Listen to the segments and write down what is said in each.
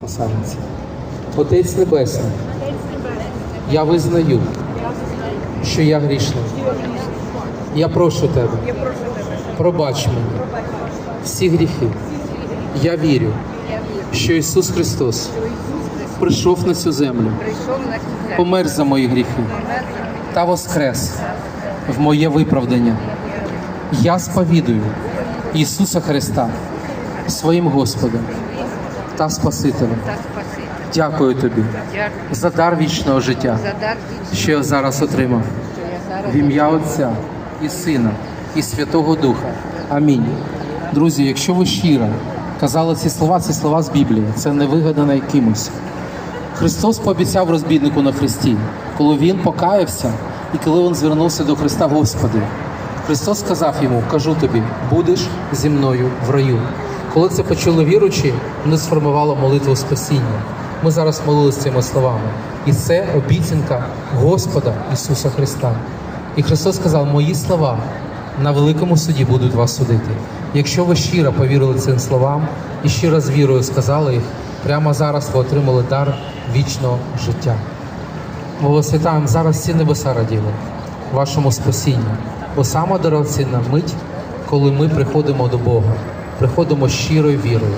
Посадниці. Отець Небесний, я визнаю, що я грішний. Я прошу тебе, пробач мені всі гріхи. Я вірю, що Ісус Христос прийшов на цю землю. помер за мої гріхи та воскрес в моє виправдання. Я сповідую Ісуса Христа своїм Господом та Спасителем. та. Дякую тобі Дякую за дар вічного життя, за дар вічний, що я зараз отримав. зараз В ім'я Отця і Сина, і Святого Духа. Амінь. Друзі, якщо ви щиро казали ці слова, ці слова з Біблії, це не вигадано якимось. Христос пообіцяв розбіднику на Христі, коли він покаявся і коли він звернувся до Христа Господи. Христос сказав йому: кажу тобі, будеш зі мною в раю. Коли це почули віручі, вони сформували молитву спасіння. Ми зараз молилися цими словами. І це обіцянка Господа Ісуса Христа. І Христос сказав: Мої слова на великому суді будуть вас судити. Якщо ви щиро повірили цим словам і щиро з вірою сказали їх, прямо зараз ви отримали дар вічного життя. Ми вас зараз всі небеса раділи вашому спасінню. Бо сама дорогоцінна мить, коли ми приходимо до Бога, приходимо щирою вірою.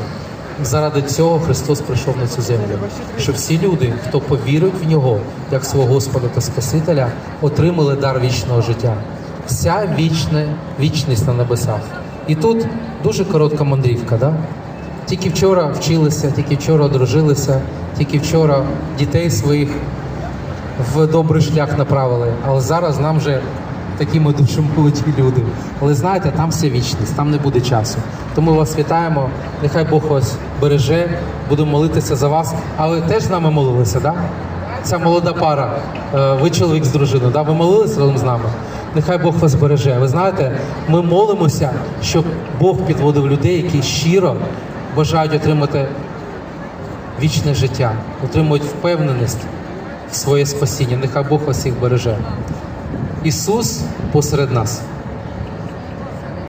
Заради цього Христос прийшов на цю землю, щоб всі люди, хто повірить в нього як свого Господа та Спасителя, отримали дар вічного життя. Вся вічна вічність на небесах. І тут дуже коротка мандрівка, да? Тільки вчора вчилися, тільки вчора одружилися, тільки вчора дітей своїх в добрий шлях направили. Але зараз нам вже такі ми дуже молоді люди. Але знаєте, там все вічність, там не буде часу. Тому вас вітаємо. Нехай Бог вас береже, будемо молитися за вас. А ви теж з нами молилися? Да? Ця молода пара, е, ви чоловік з дружиною, да? ви молилися разом з нами. Нехай Бог вас береже. Ви знаєте, ми молимося, щоб Бог підводив людей, які щиро бажають отримати вічне життя, отримують впевненість в своє спасіння. Нехай Бог вас всіх береже. Ісус посеред нас.